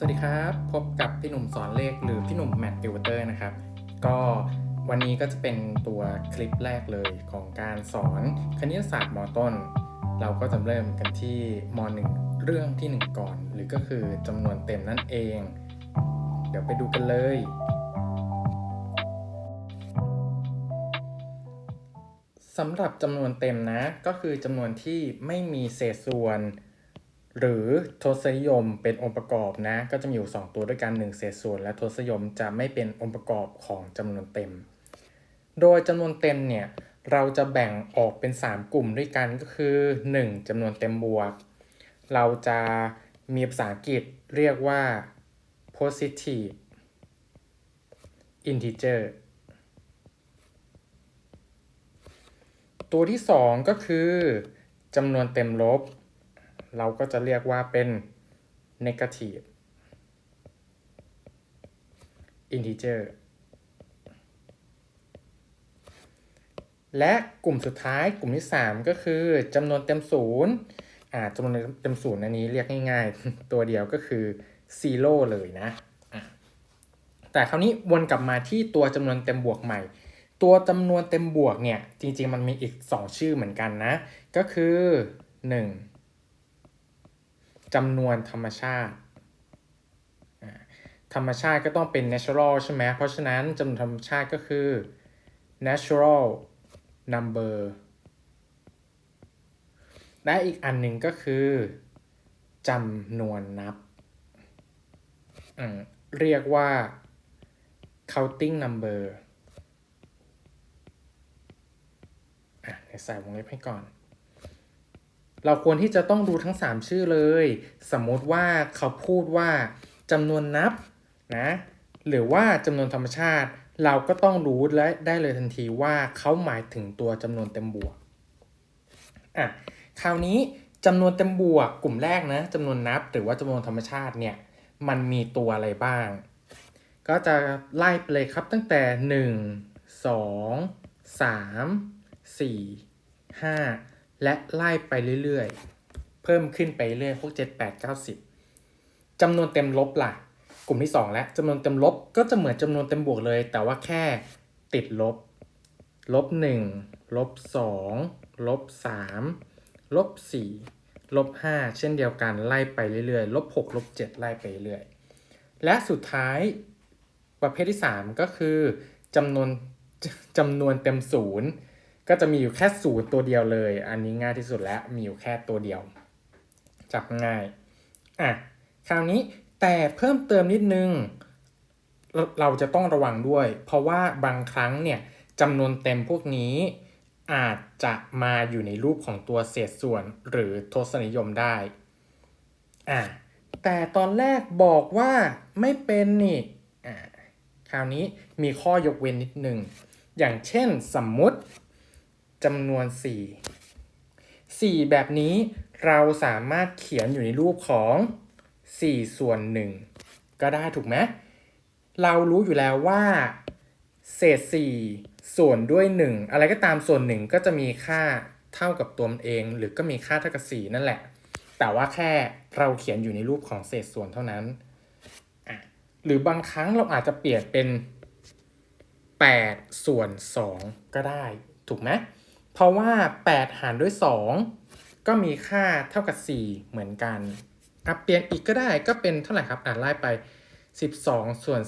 สวัสดีครับ พบกับพี่หนุ่มสอนเลขหรือพี่หนุ่มแมทติวเตอร์นะครับ ก็วันนี้ก็จะเป็นตัวคลิปแรกเลยของการสอนคณิตศาสตร์มต้น เราก็จะเริ่มกันที่ม .1 เรื่องที่ 1 ก่อน หรือก็คือจำนวนเต็มนั่นเอง เดี๋ยวไปดูกันเลย สำหรับจำนวนเต็มนะ ก็คือจำนวนที่ไม่มีเศษส่วน หรือทศนิยมเป็นองค์ประกอบนะ ก็จะมีอยู่ 2 ตัวด้วยกัน1เศษส่วน และทศนิยมจะไม่เป็นองค์ประกอบของจำนวนเต็ม โดยจำนวนเต็มเนี่ยเราจะแบ่งออกเป็น 3 กลุ่มด้วยกันก็คือ 1. จำนวนเต็มบวก เราจะมีภาษาอังกฤษเรียกว่า positive integer ตัวที่ 2 ก็คือจำนวนเต็มลบ เราก็จะเรียกว่าเป็น negative integer และกลุ่มสุดท้ายกลุ่มที่ 3 ก็คือจำนวนเต็มศูนย์อ่าจำนวนเต็มศูนย์อันนี้เรียกง่ายๆ ตัวเดียวก็คือ zero เลยนะะแต่คราวนี้วนกลับมาที่ตัวจำนวนเต็มบวกใหม่ ตัวจำนวนเต็มบวกเนี่ย จริงๆมันมีอีก 2 ชื่อเหมือนกันนะ ก็คือ 1. จำนวนธรรมชาติ ธรรมชาติก็ต้องเป็น natural ใช่ไหมเพราะฉะนั้นจำนวนธรรมชาติก็คือ natural number และอีกอันหนึ่งก็คือจำนวนนับ เรียกว่า counting number อะเดี๋ยวใส่วงเล็บให้ก่อน เราควรที่จะต้องดูทั้ง 3 ชื่อเลย สมมติว่าเขาพูดว่าจำนวนนับนะหรือว่าจำนวนธรรมชาติ เราก็ต้องรู้และได้เลยทันทีว่าเขาหมายถึงตัวจำนวนเต็มบวกอะคราวนี้จำนวนเต็มบวกกลุ่มแรกนะจำนวนนับ หรือว่าจำนวนธรรมชาติเนี่ยมันมีตัวอะไรบ้าง ก็จะไล่ไปเลยครับตั้งแต่ 1 2 3 4 5 และไล่ไปเรื่อยๆ เพิ่มขึ้นไปเรื่อยพวก 7 8 9 10จำนวนเต็มลบล่ะ กลุ่มที่ 2 แล้วจำนวนเต็มลบก็จะเหมือนจำนวนเต็มบวกเลย แต่ว่าแค่ติดลบ ลบ1ลบ2ลบ3ลบ4ลบ5เช่นเดียวกันไล่ไปเรื่อยๆ ลบ6ลบ7ไล่ไปเรื่อยและสุดท้ายประเภทที่ 3 ก็คือจำนวนจำนวนเต็มศูนย์ ก็จะมีอยู่แค่ศูนย์ตัวเดียวเลย อันนี้ง่ายที่สุดแล้วมีอยู่แค่ตัวเดียว จับง่ายอะคราวนี้แต่เพิ่มเติมนิดนึง เราจะต้องระวังด้วย เพราะว่าบางครั้งเนี่ยจำนวนเต็มพวกนี้อาจจะมาอยู่ในรูปของตัวเศษส่วนหรือทศนิยมได้อะแต่ตอนแรกบอกว่าไม่เป็นนี่อ่าคราวนี้มีข้อยกเว้นนิดนึง อย่างเช่นสมมุติ จำนวน 4 4 แบบนี้เราสามารถเขียนอยู่ในรูปของ 4 ส่วน 1 ก็ได้ถูกไหมเรารู้อยู่แล้วว่า เศษ 4 ส่วนด้วย 1 อะไรก็ตามส่วน 1 ก็จะมีค่าเท่ากับตัวมันเอง หรือก็มีค่าเท่ากับ 4 นั่นแหละ แต่ว่าแค่เราเขียนอยู่ในรูปของเศษส่วนเท่านั้น หรือบางครั้งเราอาจจะเปลี่ยนเป็น 8 ส่วน 2 ก็ได้ ถูกไหม เพราะว่า 8 หารด้วย 2 ก็มีค่าเท่ากับ 4 เหมือนกันอะเปลี่ยนอีกก็ได้ก็เป็นเท่าไหร่ครับอ่านไล่ไป 12 ส่วน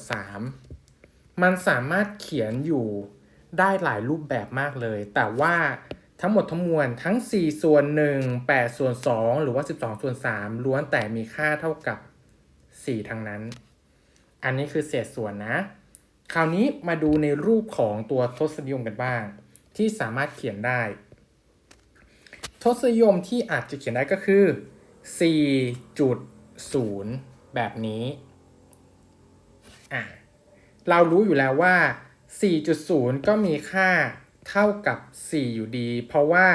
3 มันสามารถเขียนอยู่ได้หลายรูปแบบมากเลย แต่ว่าทั้งหมดทั้งมวลทั้ง 4 ส่วน 1 8 ส่วน 2 หรือว่า 12 ส่วน 3 ล้วนแต่มีค่าเท่ากับ 4 ทั้งนั้น อันนี้คือเศษส่วนนะ คราวนี้มาดูในรูปของตัวทศนิยมกันบ้าง ที่สามารถเขียนได้ ทศนิยมที่อาจจะเขียนได้ก็คือ 4.0 แบบนี้อะเรารู้อยู่แล้วว่า 4.0 ก็มีค่าเท่ากับ 4 อยู่ดี เพราะว่า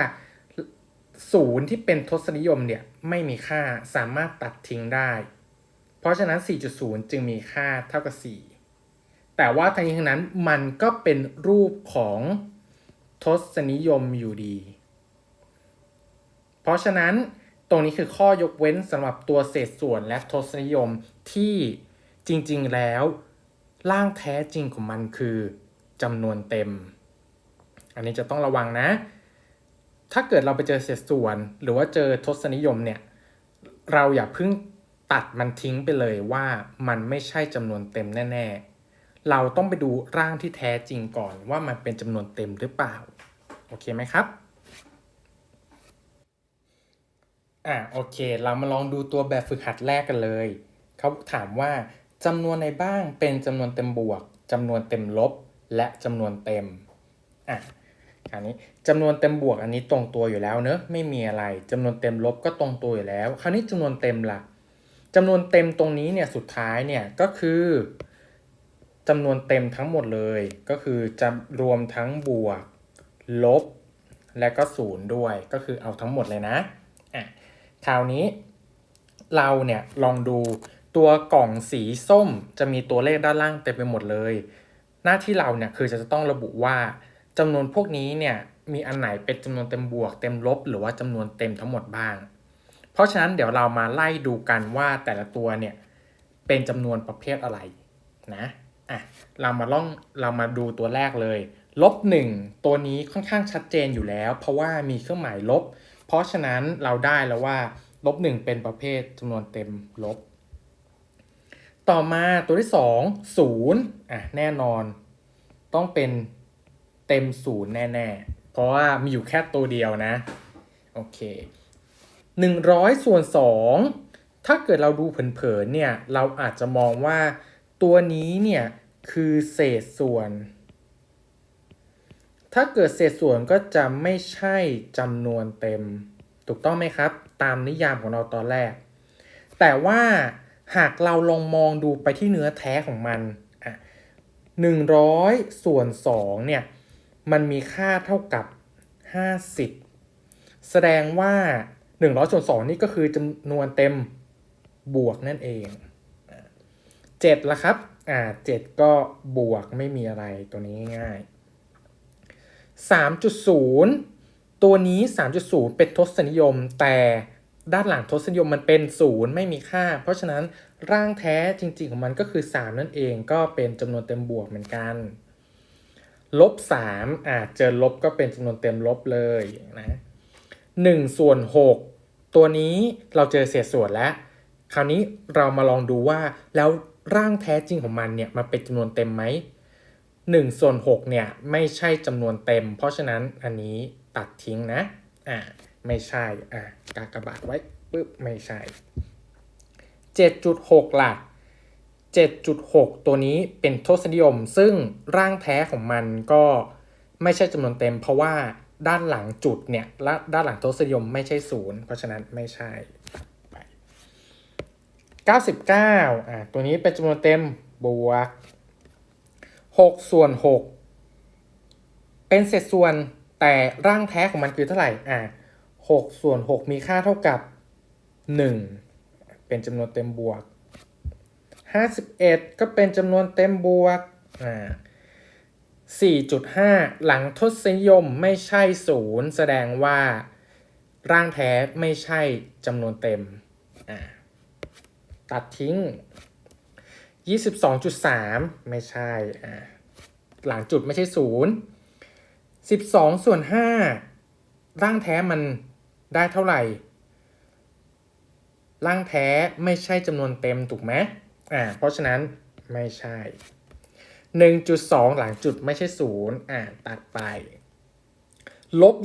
0 ที่เป็นทศนิยมเนี่ยไม่มีค่าสามารถตัดทิ้งได้ เพราะฉะนั้น 4.0 จึงมีค่าเท่ากับ 4 แต่ว่าทั้งนี้ทั้งนั้นมันก็เป็นรูปของ ทศนิยมอยู่ดี เพราะฉะนั้นตรงนี้คือข้อยกเว้นสำหรับตัวเศษส่วนและทศนิยมที่จริงๆแล้ว ร่างแท้จริงของมันคือจำนวนเต็ม อันนี้จะต้องระวังนะ ถ้าเกิดเราไปเจอเศษส่วน หรือว่าเจอทศนิยมเนี่ย เราอย่าเพิ่งตัดมันทิ้งไปเลยว่ามันไม่ใช่จำนวนเต็มแน่ ๆ เราต้องไปดูร่างที่แท้จริงก่อนว่ามันเป็นจำนวนเต็มหรือเปล่า อเคไหมครับอะโอเค เรามาลองดูตัวแบบฝึกหัดแรกกันเลย เขาถามว่าจำนวนในบ้างเป็นจำนวนเต็มบวกจำนวนเต็มลบ และจำนวนเต็มอะอันนี้จำนวนเต็มบวกอันนี้ตรงตัวอยู่แล้วเนอะไม่มีอะไรจำนวนเต็มลบก็ตรงตัวอยู่แล้ว คราวนี้จำนวนเต็มล่ะจำนวนเต็มตรงนี้เนี่ยสุดท้ายเนี่ยก็คือจำนวนเต็มทั้งหมดเลย ก็คือจะรวมทั้งบวก ลบ และก็ศูนย์ด้วย ก็คือเอาทั้งหมดเลยนะอะคราวนี้เราเนี่ยลองดูตัวกล่องสีส้มจะมีตัวเลขด้านล่างเต็มไปหมดเลย หน้าที่เราเนี่ยคือจะต้องระบุว่าจำนวนพวกนี้เนี่ยมีอันไหนเป็นจำนวนเต็มบวกเต็มลบ หรือว่าจำนวนเต็มทั้งหมดบ้าง เพราะฉะนั้นเดี๋ยวเรามาไล่ดูกันว่าแต่ละตัวเนี่ยเป็นจำนวนประเภทอะไรนะ อะเรามาล่องเรามาดูตัวแรกเลยลบหนึ่งตัวนี้ค่อนข้างชัดเจนอยู่แล้ว เพราะว่ามีเครื่องหมายลบ เพราะฉะนั้นเราได้แล้วว่าลบหนึ่งเป็นประเภทจำนวนเต็มลบ ต่อมาตัวที่สองศูนย์อะแน่นอน ต้องเป็นเต็มศูนย์แน่ๆ เพราะว่ามีอยู่แค่ตัวเดียวนะ โอเคหนึ่งร้อยส่วนสองถ้าเกิดเราดูเผินๆเนี่ย เราอาจจะมองว่า ตัวนี้เนี่ยคือเศษส่วน ถ้าเกิดเศษส่วนก็จะไม่ใช่จำนวนเต็ม ถูกต้องไหมครับ ตามนิยามของเราตอนแรก แต่ว่าหากเราลองมองดูไปที่เนื้อแท้ของมันอะหนึ่งร้อยส่วนสองเนี่ย มันมีค่าเท่ากับห้าสิบแสดงว่าหนึ่งร้อยส่วนสองนี่ก็คือจำนวนเต็มบวกนั่นเอง เจ็ดละครับ อ่าเจ็ดก็บวกไม่มีอะไรตัวนี้ง่ายสามจุดศูนย์ตัวนี้สามจุดศูนย์เป็นทศนิยม แต่ด้านหลังทศนิยมมันเป็นศูนย์ไม่มีค่า เพราะฉะนั้นร่างแท้จริงๆของมันก็คือ 3 นั่นเองก็เป็นจำนวนเต็มบวกเหมือนกันลบ3อ่าเจอลบก็เป็นจำนวนเต็มลบเลยนะ1ส่วน6ตัวนี้เราเจอเศษส่วนแล้ว คราวนี้เรามาลองดูว่าแล้ว ร่างแท้จริงของมันเนี่ยมันเป็นจำนวนเต็มไหม1ส่วน6เนี่ยไม่ใช่จำนวนเต็ม เพราะฉะนั้นอันนี้ตัดทิ้งนะอ่าไม่ใช่อะกากบาทไว้ปึ๊บไม่ใช่ 7.6ล่ะ7.6 ตัวนี้เป็นทศนิยม ซึ่งร่างแท้ของมันก็ไม่ใช่จำนวนเต็ม เพราะว่าด้านหลังจุดเนี่ยและด้านหลังทศนิยมไม่ใช่ศูนย์เพราะฉะนั้นไม่ใช่ 99อะตัวนี้เป็นจำนวนเต็มบวก6ส่วน 6 เป็นเศษส่วนแต่ร่างแท้ของมันคือเท่าไหร่อะ6ส่วน 6 มีค่าเท่ากับ 1 เป็นจำนวนเต็มบวก 51 ก็เป็นจำนวนเต็มบวกอ่า4.5 หลังทศนิยมไม่ใช่0แสดงว่าร่างแท้ไม่ใช่จำนวนเต็มอ่า ตัดทิ้ง 22.3 ไม่ใช่ หลังจุดไม่ใช่ 0 12 ส่วน 5 ร่างแท้มันได้เท่าไหร่ ร่างแท้ไม่ใช่จำนวนเต็มถูกไหมอ่า เพราะฉะนั้นไม่ใช่ 1.2 หลังจุดไม่ใช่ศูนย์อ่า ตัดไป ลบ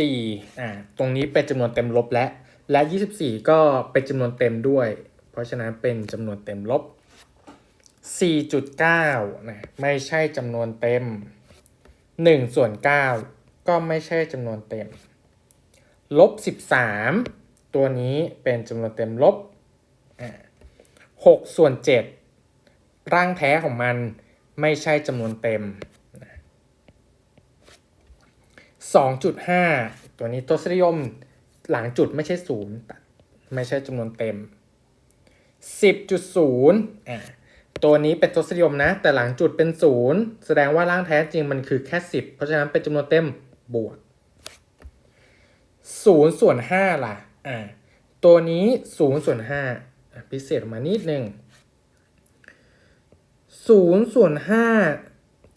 24 อ่า ตรงนี้เป็นจำนวนเต็มลบและ และ 24 ก็เป็นจำนวนเต็มด้วย เพราะฉะนั้นเป็นจำนวนเต็มลบ 4.9 นะ ไม่ใช่จำนวนเต็ม 1 ส่วน 9 ก็ไม่ใช่จำนวนเต็ม ลบสิบสามตัวนี้เป็นจำนวนเต็มลบหกส่วนเจ็ดร่างแท้ของมันไม่ใช่จำนวนเต็มสองจุดห้าตัวนี้ทศนิยมหลังจุดไม่ใช่ศูนย์ไม่ใช่จำนวนเต็ม สิบจุดศูนย์อ่าตัวนี้เป็นทศนิยมนะ แต่หลังจุดเป็นศูนย์แสดงว่าร่างแท้จริงมันคือแค่สิบเพราะฉะนั้นเป็นจำนวนเต็มบวกศูนย์ส่วนห้าล่ะอ่าตัวนี้ศูนย์ส่วนห้าพิเศษมานิดหนึ่งศูนย์ส่วนห้า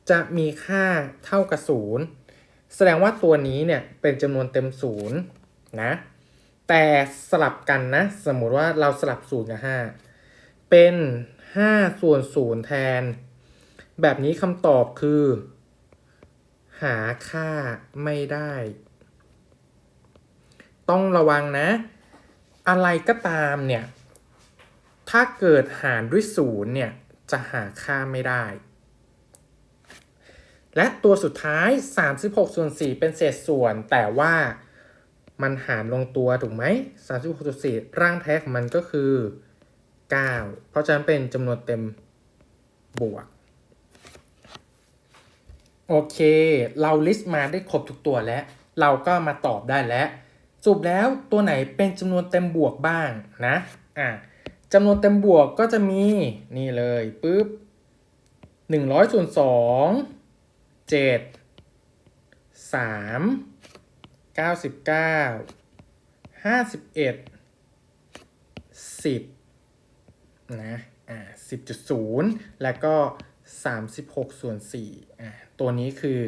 จะมีค่าเท่ากับศูนย์แสดงว่าตัวนี้เนี่ยเป็นจำนวนเต็มศูนย์นะ แต่สลับกันนะ สมมุติว่าเราสลับศูนย์กับห้าเป็นห้าส่วนศูนย์แทน แบบนี้คำตอบคือ หาค่าไม่ได้ ต้องระวังนะ อะไรก็ตามเนี่ย ถ้าเกิดหารด้วยศูนย์เนี่ย จะหาค่าไม่ได้ และตัวสุดท้าย 36ส่วน4เป็นเศษส่วนแต่ว่า มันหารลงตัวถูกไหม36ส่วน4ร่างแท้ของมันก็คือ9เพราะฉะนั้นเป็นจำนวนเต็มบวก โอเค เราลิสต์มาได้ครบทุกตัวแล้ว เราก็มาตอบได้แล้วสรุปแล้วตัวไหนเป็นจำนวนเต็มบวกบ้างนะอะจำนวนเต็มบวกก็จะมี นี่เลยปุ๊บหนึ่งร้อยส่วนสอง เก้าสิบเก้าห้าสิบเอ็ดสิบนะ อ่าสิบจุดศูนย์แล้วก็สามสิบหกส่วนสี่อ่าตัวนี้คือ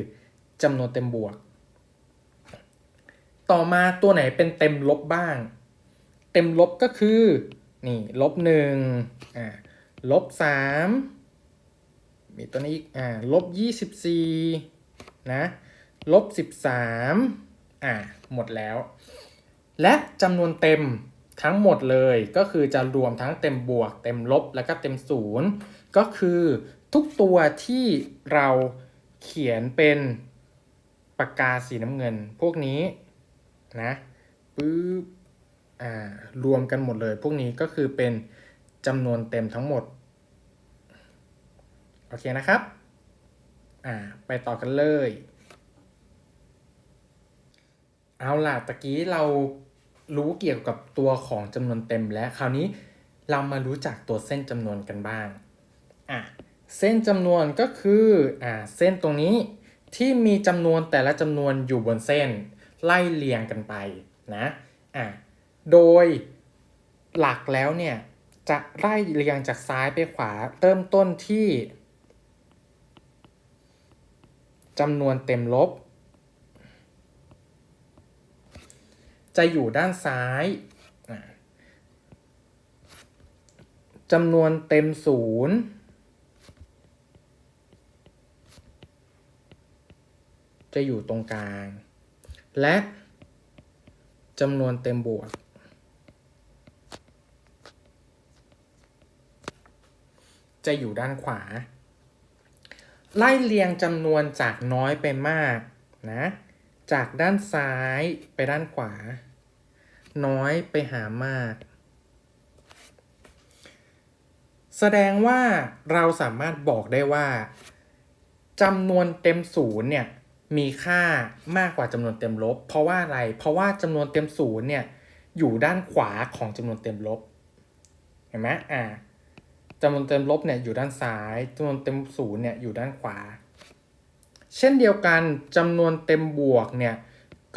จำนวนเต็มบวก ต่อมาตัวไหนเป็นเต็มลบบ้าง เต็มลบก็คือ นี่ลบหนึ่งอ่าลบสามมีตัวนี้อีก อ่าลบยี่สิบสี่นะ ลบสิบสาม อ่าหมดแล้ว และจำนวนเต็มทั้งหมดเลยก็คือจะรวมทั้งเต็มบวก เต็มลบแล้วก็เต็มศูนย์ก็คือทุกตัวที่เราเขียนเป็นปากกาสีน้ำเงิน พวกนี้นะปึ๊บอ่ารวมกันหมดเลย พวกนี้ก็คือเป็นจำนวนเต็มทั้งหมด โอเคนะครับ อ่า ไปต่อกันเลย เอาล่ะตะกี้เรารู้เกี่ยวกับตัวของจำนวนเต็มแล้วคราวนี้เรามารู้จักตัวเส้นจำนวนกันบ้างอะเส้นจำนวนก็คืออ่าเส้นตรงนี้ที่มีจำนวนแต่ละจำนวนอยู่บนเส้น ไล่เรียงกันไปนะอะโดยหลักแล้วเนี่ยจะไล่เรียงจากซ้ายไปขวาเริ่มต้นที่จำนวนเต็มลบ จะอยู่ด้านซ้ายจำนวนเต็มศูนย์จะอยู่ตรงกลาง และจำนวนเต็มบวก จะอยู่ด้านขวา ไล่เรียงจำนวนจากน้อยไปมากนะ จากด้านซ้ายไปด้านขวา น้อยไปหามาก แสดงว่าเราสามารถบอกได้ว่าจำนวนเต็มศูนย์เนี่ยมีค่ามากกว่าจำนวนเต็มลบ เพราะว่าอะไร เพราะว่าจำนวนเต็มศูนย์เนี่ยอยู่ด้านขวาของจำนวนเต็มลบ เห็นไหมอ่าจำนวนเต็มลบเนี่ยอยู่ด้านซ้ายจำนวนเต็มศูนย์เนี่ยอยู่ด้านขวา เช่นเดียวกันจำนวนเต็มบวกเนี่ย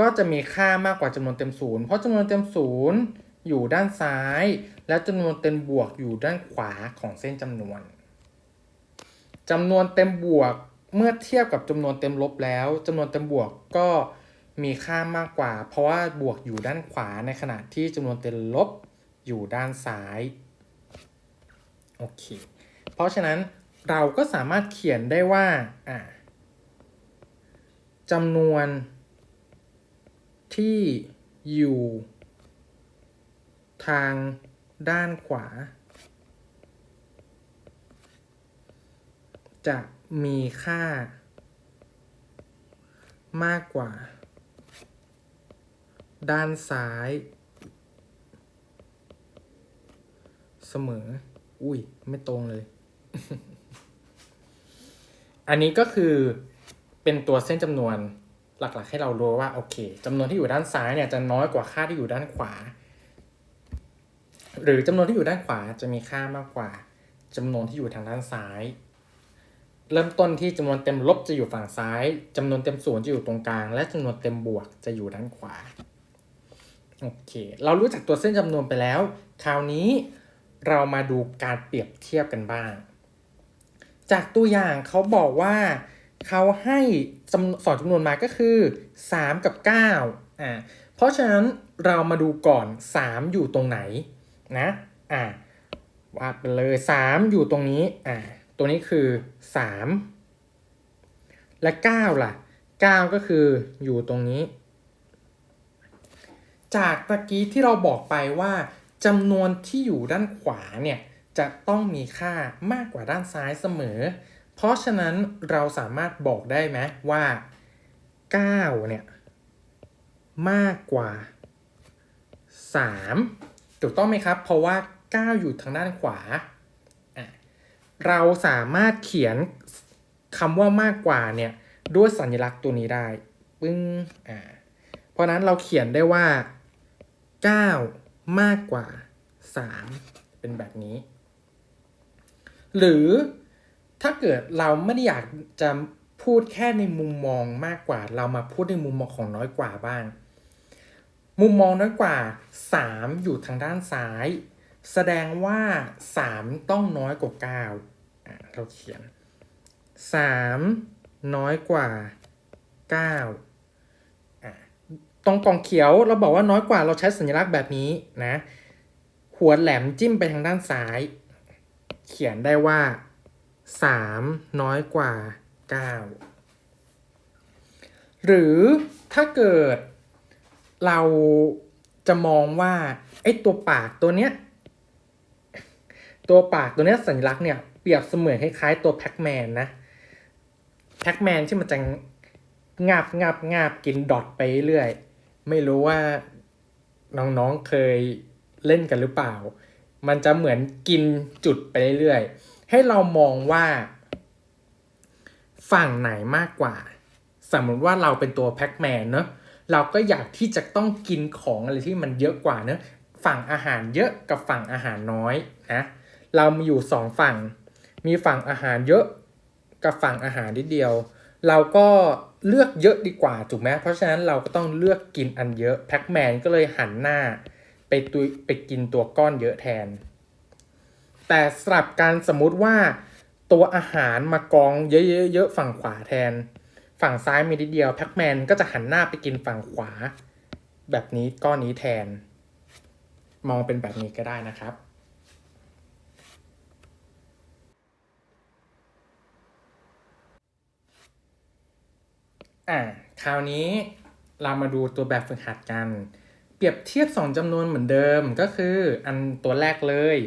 ก็จะมีค่ามากกว่าจำนวนเต็มศูนย์เพราะจำนวนเต็มศูนย์อยู่ด้านซ้าย และจำนวนเต็มบวกอยู่ด้านขวาของเส้นจำนวนจำนวนเต็มบวกเมื่อเทียบกับจำนวนเต็มลบแล้วจำนวนเต็มบวกก็มีค่ามากกว่า เพราะว่าบวกอยู่ด้านขวาในขณะที่จำนวนเต็มลบอยู่ด้านซ้ายโอเคเพราะฉะนั้นเราก็สามารถเขียนได้ว่าอ่าจำนวน ที่อยู่ทางด้านขวา จะมีค่ามากกว่า ด้านซ้าย เสมอ อุ้ย ไม่ตรงเลย อันนี้ก็คือเป็นตัวเส้นจำนวน หลักๆ ให้เรารู้ว่าโอเคจำนวนที่อยู่ด้านซ้ายเนี่ยจะน้อยกว่าค่าที่อยู่ด้านขวา หรือจำนวนที่อยู่ด้านขวาจะมีค่ามากกว่าจำนวนที่อยู่ทางด้านซ้าย เริ่มต้นที่จำนวนเต็มลบจะอยู่ฝั่งซ้ายจำนวนเต็มศูนย์จะอยู่ตรงกลาง และจำนวนเต็มบวกจะอยู่ด้านขวาโอเค เรารู้จักตัวเส้นจำนวนไปแล้ว คราวนี้เรามาดูการเปรียบเทียบกันบ้าง จากตัวอย่างเขาบอกว่า เขาให้จำสองจำนวนมาก็คือ 3 กับ9อ่าเพราะฉะนั้นเรามาดูก่อน 3 อยู่ตรงไหนนะอ่าวาดไปเลย 3 อยู่ตรงนี้อ่าตัวนี้คือ 3 และ 9 ล่ะ 9 ก็คืออยู่ตรงนี้ จากตะกี้ที่เราบอกไปว่าจำนวนที่อยู่ด้านขวาเนี่ยจะต้องมีค่ามากกว่าด้านซ้ายเสมอ เพราะฉะนั้นเราสามารถบอกได้ไหมว่า 9 เนี่ย มากกว่า 3 ถูกต้องไหมครับ เพราะว่า 9 อยู่ทางด้านขวา เราสามารถเขียนคำว่ามากกว่าเนี่ย ด้วยสัญลักษณ์ตัวนี้ได้ปึ้งอ่าเพราะนั้นเราเขียนได้ว่า 9 มากกว่า 3 เป็นแบบนี้ หรือ ถ้าเกิดเราไม่ได้อยากจะพูดแค่ในมุมมองมากกว่า เรามาพูดในมุมมองของน้อยกว่าบ้าง มุมมองน้อยกว่า 3 อยู่ทางด้านซ้าย แสดงว่า 3 ต้องน้อยกว่า9เราเขียน 3 น้อยกว่า 9 ตรงกล่องเขียวเราบอกว่าน้อยกว่าเราใช้สัญลักษณ์แบบนี้นะ หัวแหลมจิ้มไปทางด้านซ้าย เขียนได้ว่า 3น้อยกว่า9หรือถ้าเกิดเราจะมองว่าไอ้ตัวปากตัวเนี้ยตัวปากตัวเนี้ยสัญลักษณ์เนี่ยเปรียบเสมือนคล้ายๆตัวแพ็กแมนนะแพ็กแมนที่มันจะงับงับงับกินดอทไปเรื่อย ไม่รู้ว่าน้องๆเคยเล่นกันหรือเปล่า มันจะเหมือนกินจุดไปเรื่อยๆ ให้เรามองว่า ฝั่งไหนมากกว่า สมมติว่าเราเป็นตัวแพ็กแมนเนอะเราก็อยากที่จะต้องกินของอะไรที่มันเยอะกว่าเนะฝั่งอาหารเยอะกับฝั่งอาหารน้อยนะเรามีอยู่สองฝั่ง มีฝั่งอาหารเยอะกับฝั่งอาหารนิดเดียว เราก็เลือกเยอะดีกว่าถูกไหมเพราะฉะนั้นเราก็ต้องเลือกกินอันเยอะแพ็กแมนก็เลยหันหน้าไปตุยไปกินตัวก้อนเยอะแทน แต่สลับการสมมุติว่าตัวอาหารมากองเยอะๆฝั่งขวาแทน ฝั่งซ้ายมีนิดเดียวแพ็กแมนก็จะหันหน้าไปกินฝั่งขวา แบบนี้ก้อนนี้แทน มองเป็นแบบนี้ก็ได้นะครับอ่าคราวนี้เรามาดูตัวแบบฝึกหัดกัน เปรียบเทียบ 2จำนวนเหมือนเดิมก็คืออันตัวแรกเลย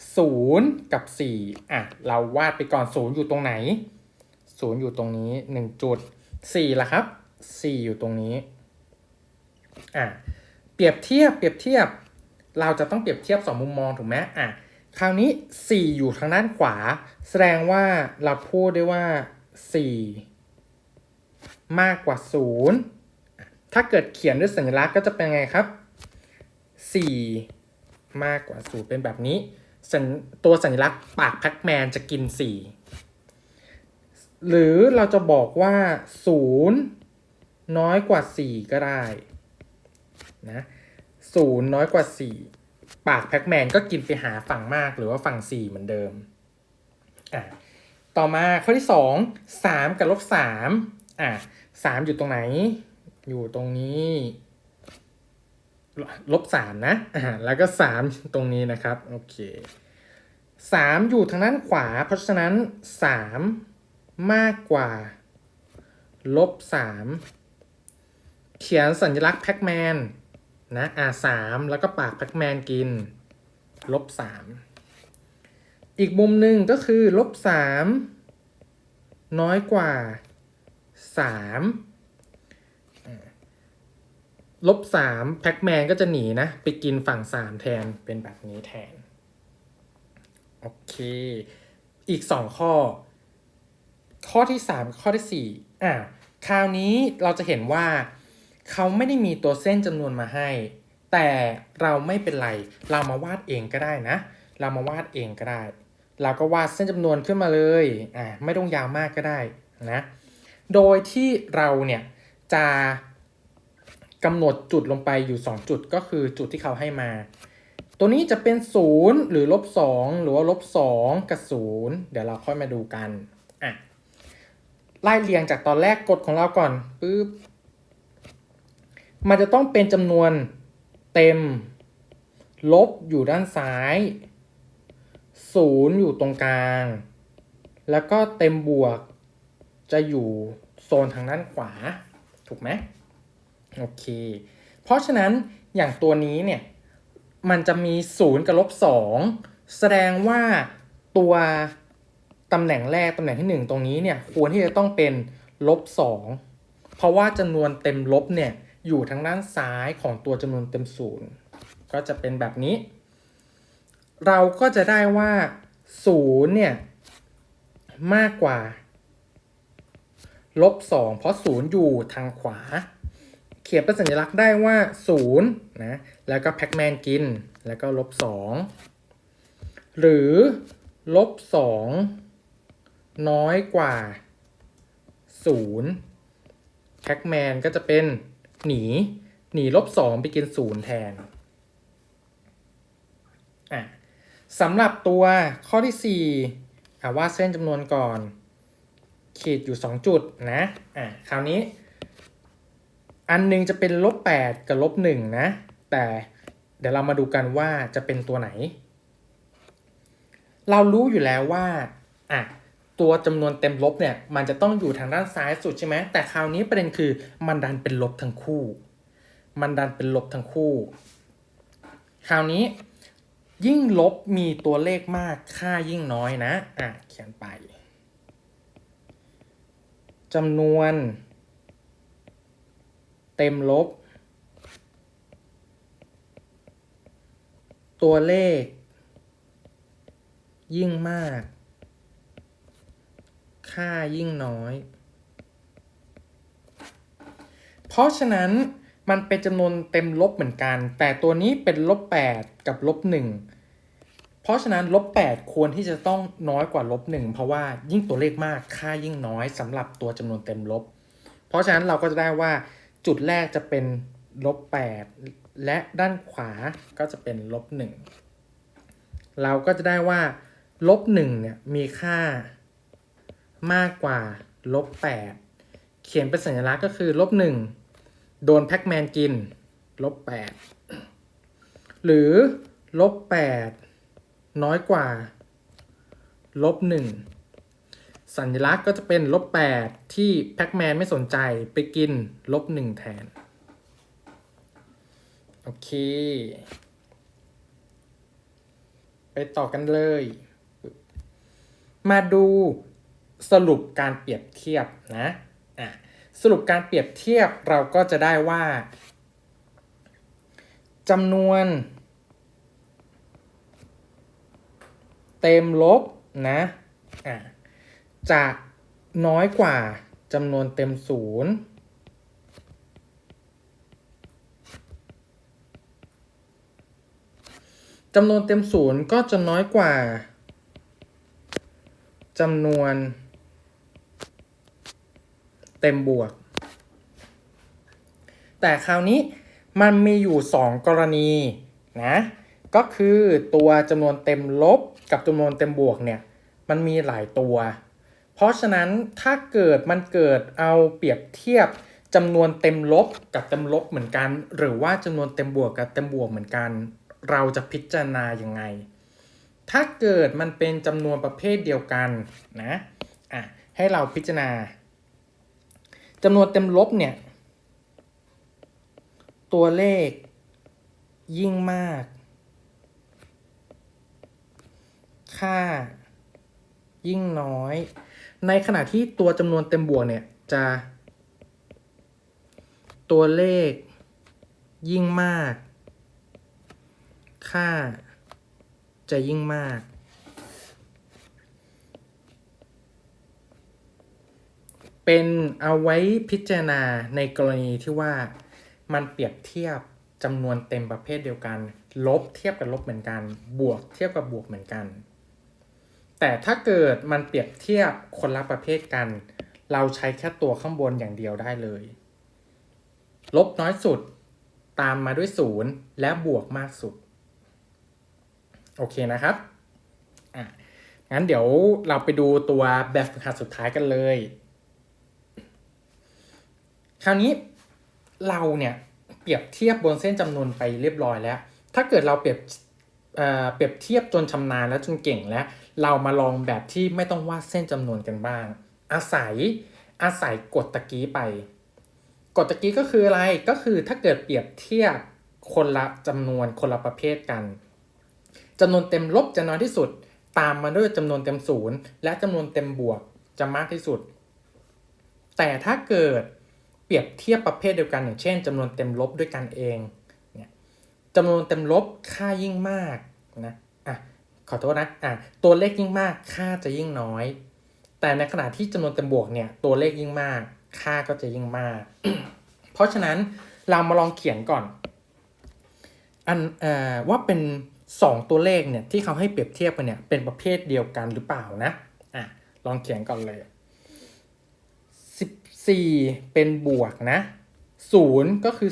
0 กับ 4 อะ เราวาดไปก่อน 0 อยู่ตรงไหน 0 อยู่ตรงนี้ 1 จุด 4ล่ะครับ 4 อยู่ตรงนี้ อะ เปรียบเทียบ เปรียบเทียบ เราจะต้องเปรียบเทียบ 2 มุมมองถูกไหมอะ คราวนี้ 4 อยู่ทางด้านขวา แสดงว่าเราพูดได้ว่า 4 มากกว่า 0 ถ้าเกิดเขียนด้วยสัญลักษณ์ก็จะเป็นไงครับ 4 มากกว่า 0 เป็นแบบนี้ ตัวสัญลักษณ์ปากแพ็กแมนจะกิน 4 หรือเราจะบอกว่า 0 น้อยกว่า 4 ก็ได้นะ0น้อยกว่า 4 ปากแพ็กแมนก็กินไปหาฝั่งมากหรือว่าฝั่ง 4 เหมือนเดิมอะต่อมาข้อที่ 2 3 กับลบ3อะ3อยู่ตรงไหน อยู่ตรงนี้ ลบสามนะอ่าแล้วก็สามตรงนี้นะครับ โอเคสามอยู่ทางด้านขวา เพราะฉะนั้นสามมากกว่าลบสามเขียนสัญลักษณ์แพ็กแมนนะอ่าสามแล้วก็ปากแพ็กแมนกินลบสามอีกมุมหนึ่งก็คือลบสามน้อยกว่าสาม ลบสามแพ็กแมนก็จะหนีนะ ไปกินฝั่งสามแทนเป็นแบบนี้แทน โอเค อีกสองข้อ ข้อที่สามข้อที่สี่อะคราวนี้เราจะเห็นว่าเขาไม่ได้มีตัวเส้นจำนวนมาให้ แต่เราไม่เป็นไร เรามาวาดเองก็ได้นะ เรามาวาดเองก็ได้ เราก็วาดเส้นจำนวนขึ้นมาเลยอะไม่ต้องยาวมากก็ได้นะ โดยที่เราเนี่ยจะ กำหนดจุดลงไปอยู่ 2 จุดก็คือจุดที่เขาให้มา ตัวนี้จะเป็น 0 หรือลบ2หรือว่าลบ2กับ 0 เดี๋ยวเราค่อยมาดูกันอะไล่เรียงจากตอนแรกกฎของเราก่อนปึ๊บมันจะต้องเป็นจำนวนเต็ม ลบอยู่ด้านซ้าย 0 อยู่ตรงกลาง แล้วก็เต็มบวกจะอยู่โซนทางด้านขวา ถูกไหม โอเค เพราะฉะนั้นอย่างตัวนี้เนี่ยมันจะมี 0 กับลบ 2 แสดงว่าตัวตำแหน่งแรกตำแหน่งที่ 1 ตรงนี้เนี่ยควรที่จะต้องเป็นลบ 2 เพราะว่าจำนวนเต็มลบเนี่ยอยู่ทางด้านซ้ายของตัวจำนวนเต็มศูนย์ก็จะเป็นแบบนี้ เราก็จะได้ว่า0เนี่ยมากกว่าลบ2เพราะ0อยู่ทางขวา เขียนเป็นสัญลักษณ์ได้ว่า0นะแล้วก็แพ็กแมนกินแล้วก็ลบ2หรือลบ2น้อยกว่า0แพ็กแมนก็จะเป็นหนีหนีลบ2ไปกิน0แทนอะสำหรับตัวข้อที่4อะวาดเส้นจำนวนก่อน ขีดอยู่ 2 จุดนะอะคราวนี้ อันหนึงจะเป็นลบ8กับลบ1นะ แต่เดี๋ยวเรามาดูกันว่าจะเป็นตัวไหน เรารู้อยู่แล้วว่าอะตัวจำนวนเต็มลบเนี่ยมันจะต้องอยู่ทางด้านซ้ายสุดใช่ไหมแต่คราวนี้ประเด็นคือมันดันเป็นลบทั้งคู่ มันดันเป็นลบทั้งคู่ คราวนี้ยิ่งลบมีตัวเลขมากค่ายิ่งน้อยนะอะเขียนไปจำนวน เต็มลบ ตัวเลข ยิ่งมาก ค่ายิ่งน้อย เพราะฉะนั้นมันเป็นจำนวนเต็มลบเหมือนกัน แต่ตัวนี้เป็นลบ 8 กับลบ 1 เพราะฉะนั้นลบ 8 ควรที่จะต้องน้อยกว่าลบ 1 เพราะว่ายิ่งตัวเลขมากค่ายิ่งน้อยสำหรับตัวจำนวนเต็มลบ เพราะฉะนั้นเราก็จะได้ว่า จุดแรกจะเป็นลบ8และด้านขวาก็จะเป็นลบ1เราก็จะได้ว่าลบ1เนี่ยมีค่ามากกว่าลบ8เขียนเป็นสัญลักษณ์ก็คือลบ1โดนแพ็กแมนกินลบ8หรือลบ8น้อยกว่าลบ1 สัญลักษณ์ก็จะเป็นลบ8ที่แพ็กแมนไม่สนใจไปกินลบ1แทน โอเค ไปต่อกันเลย มาดูสรุปการเปรียบเทียบนะอะสรุปการเปรียบเทียบเราก็จะได้ว่าจำนวน เต็มลบนะอะ จะน้อยกว่าจำนวนเต็มศูนย์จำนวนเต็มศูนย์ก็จะน้อยกว่าจำนวนเต็มบวก แต่คราวนี้มันมีอยู่ 2 กรณีนะก็คือตัวจำนวนเต็มลบกับจำนวนเต็มบวกเนี่ยมันมีหลายตัว ราะฉะนั้นถ้าเกิดมันเกิดเอาเปรียบเทียบจำนวนเต็มลบกับเต็มลบเหมือนกัน หรือว่าจำนวนเต็มบวกกับเต็มบวกเหมือนกัน เราจะพิจารณายังไง ถ้าเกิดมันเป็นจำนวนประเภทเดียวกันนะอะให้เราพิจารณาจำนวนเต็มลบเนี่ยตัวเลขยิ่งมาก ค่ายิ่งน้อย ในขณะที่ตัวจำนวนเต็มบวกเนี่ยจะ ตัวเลขยิ่งมาก ค่าจะยิ่งมาก เป็นเอาไว้พิจารณาในกรณีที่ว่ามันเปรียบเทียบจำนวนเต็มประเภทเดียวกัน ลบเทียบกับลบเหมือนกัน บวกเทียบกับบวกเหมือนกัน แต่ถ้าเกิดมันเปรียบเทียบคนละประเภทกัน เราใช้แค่ตัวข้างบนอย่างเดียวได้เลย ลบน้อยสุดตามมาด้วย 0 และบวกมากสุด โอเคนะครับอะงั้นเดี๋ยวเราไปดูตัวแบบฝึกหัดสุดท้ายกันเลย คราวนี้เราเนี่ยเปรียบเทียบบนเส้นจำนวนไปเรียบร้อยแล้ว ถ้าเกิดเราเปรียบเอ่อเปรียบเทียบจนชำนาญแล้วจนเก่งแล้ว เรามาลองแบบที่ไม่ต้องวาดเส้นจำนวนกันบ้าง อาศัยอาศัยกฎตะกี้ไป กฎตะกี้ก็คืออะไรก็คือถ้าเกิดเปรียบเทียบคนละจำนวนคนละประเภทกันจำนวนเต็มลบจะน้อยที่สุด ตามมาด้วยจำนวนเต็มศูนย์และจำนวนเต็มบวกจะมากที่สุด แต่ถ้าเกิดเปรียบเทียบประเภทเดียวกันอย่างเช่นจำนวนเต็มลบด้วยกันเองเนี่ยจำนวนเต็มลบค่ายิ่งมากนะอะ ขอโทษนะอะตัวเลขยิ่งมาก ค่าจะยิ่งน้อย แต่ในขณะที่จำนวนเต็มบวกเนี่ย ตัวเลขยิ่งมาก ค่าก็จะยิ่งมาก เพราะฉะนั้นเรามาลองเขียนก่อน อันเอ่อว่าเป็น 2 ตัวเลขเนี่ยที่เขาให้เปรียบเทียบกันเนี่ยเป็นประเภทเดียวกันหรือเปล่านะอะลองเขียนก่อนเลย 14 เป็นบวกนะ 0 ก็คือ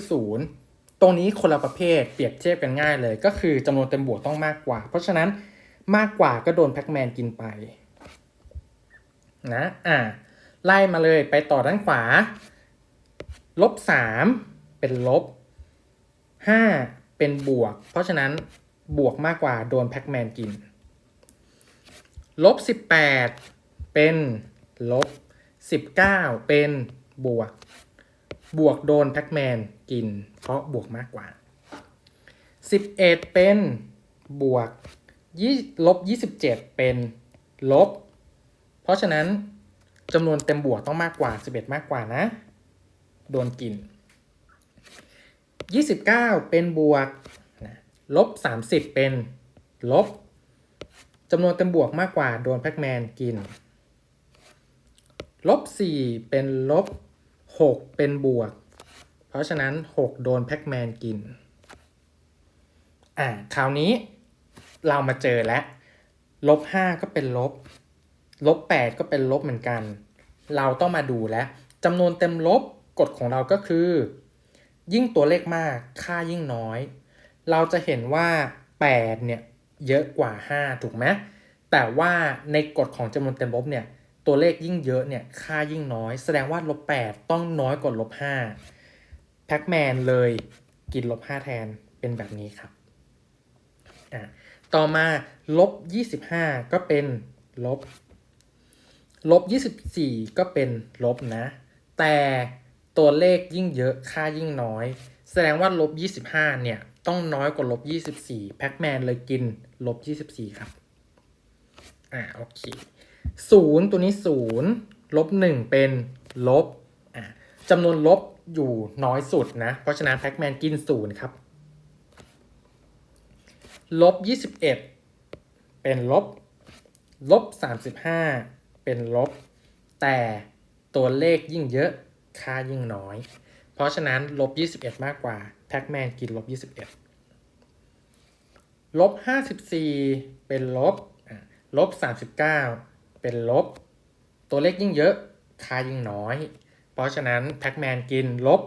0 ตรงนี้คนละประเภทเปรียบเทียบกันง่ายเลย ก็คือจำนวนเต็มบวกต้องมากกว่า เพราะฉะนั้น มากกว่าก็โดนแพ็กแมนกินไปนะอะไล่มาเลยไปต่อด้านขวา ลบ3เป็นลบ5เป็นบวก เพราะฉะนั้นบวกมากกว่าโดนแพ็กแมนกิน ลบ18เป็นลบ19เป็นบวก บวกโดนแพ็กแมนกิน เพราะบวกมากกว่า11เป็นบวก ยี่ลบ27เจ็ดเป็นลบ เพราะฉะนั้นจำนวนเต็มบวกต้องมากกว่า11มากกว่านะ โดนกิน29เก้าเป็นบวกนะลบ30เป็นลบจำนวนเต็มบวกมากกว่าโดนแพ็กแมนกิน ลบ4เป็นลบ6เป็นบวก เพราะฉะนั้น6โดนแพ็กแมนกิน อ่า คราวนี้ เรามาเจอแล้วลบ5ก็เป็นลบลบ8ก็เป็นลบเหมือนกัน เราต้องมาดูแล้วจำนวนเต็มลบกฎของเราก็คือ ยิ่งตัวเลขมากค่ายิ่งน้อย เราจะเห็นว่า 8 เนี่ย เยอะกว่า 5 ถูกไหมแต่ว่าในกฎของจำนวนเต็มลบเนี่ยตัวเลขยิ่งเยอะเนี่ยค่ายิ่งน้อย แสดงว่าลบ8ต้องน้อยกว่าลบ5แพ็กแมนเลยกินลบ5แทนเป็นแบบนี้ครับอะ ต่อมาลบ25ก็เป็นลบลบ24ก็เป็นลบนะ แต่ตัวเลขยิ่งเยอะค่ายิ่งน้อย แสดงว่าลบ25เนี่ย ต้องน้อยกว่าลบ24แพ็กแมนเลยกินลบ24ครับ อ่าโอเคศูนย์ตัวนี้ศูนย์ลบหนึ่งเป็นลบอ่าจำนวนลบอยู่น้อยสุดนะ เพราะฉะนั้นแพ็กแมนกินศูนย์ครับ ลบ21เป็นลบ ลบ35เป็นลบ แต่ตัวเลขยิ่งเยอะค่ายิ่งน้อย เพราะฉะนั้นลบ21มากกว่าแพ็กแมนกินลบ21ลบ54เป็นลบอะลบ39เป็นลบ ตัวเลขยิ่งเยอะค่ายิ่งน้อย เพราะฉะนั้นแพ็กแมนกินลบ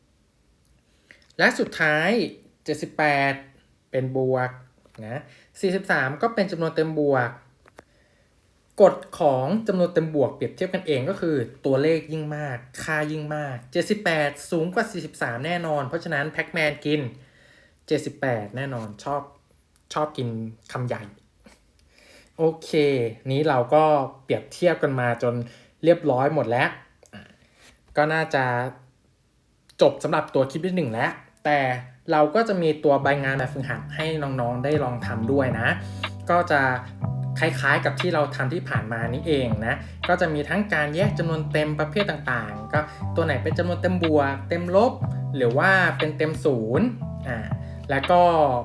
39และสุดท้าย 78 เป็นบวกนะ43 ก็เป็นจำนวนเต็มบวก กฎของจำนวนเต็มบวกเปรียบเทียบกันเองก็คือตัวเลขยิ่งมาก ค่ายิ่งมาก 78 สูงกว่า 43 แน่นอน เพราะฉะนั้นแพ็กแมนกิน 78 แน่นอนชอบชอบกินคำใหญ่ โอเค นี้เราก็เปรียบเทียบกันมาจนเรียบร้อยหมดแล้ว ก็น่าจะจบสำหรับตัวคลิปที่หนึ่งแล้ว แต่เราก็จะมีตัวใบงานแบบฝึกหัดให้น้องๆได้ลองทำด้วยนะ ก็จะคล้ายๆกับที่เราทำที่ผ่านมานี้เองนะ ก็จะมีทั้งการแยกจำนวนเต็มประเภทต่างๆ ก็ตัวไหนเป็นจำนวนเต็มบวก เต็มลบ หรือว่าเป็นเต็มศูนย์อ่า แล้วก็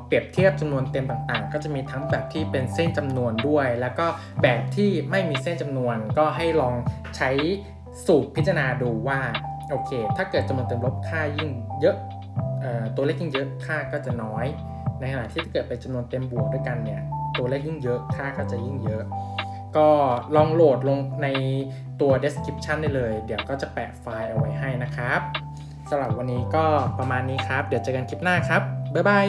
เปรียบเทียบจำนวนเต็มต่างๆ ก็จะมีทั้งแบบที่เป็นเส้นจำนวนด้วย แล้วก็แบบที่ไม่มีเส้นจำนวน ก็ให้ลองใช้สูตรพิจารณาดูว่า โอเค ถ้าเกิดจำนวนเต็มลบค่ายิ่งเยอะ ตัวเลขยิ่งเยอะค่าก็จะน้อย ในขณะที่ถ้าเกิดเป็นจำนวนเต็มบวกด้วยกันเนี่ยตัวเลขยิ่งเยอะค่าก็จะยิ่งเยอะ ก็ลองโหลดลงในตัว description ได้เลย เดี๋ยวก็จะแปะไฟล์เอาไว้ให้นะครับสำหรับวันนี้ก็ประมาณนี้ครับ เดี๋ยวเจอกันคลิปหน้าครับ บ๊ายบาย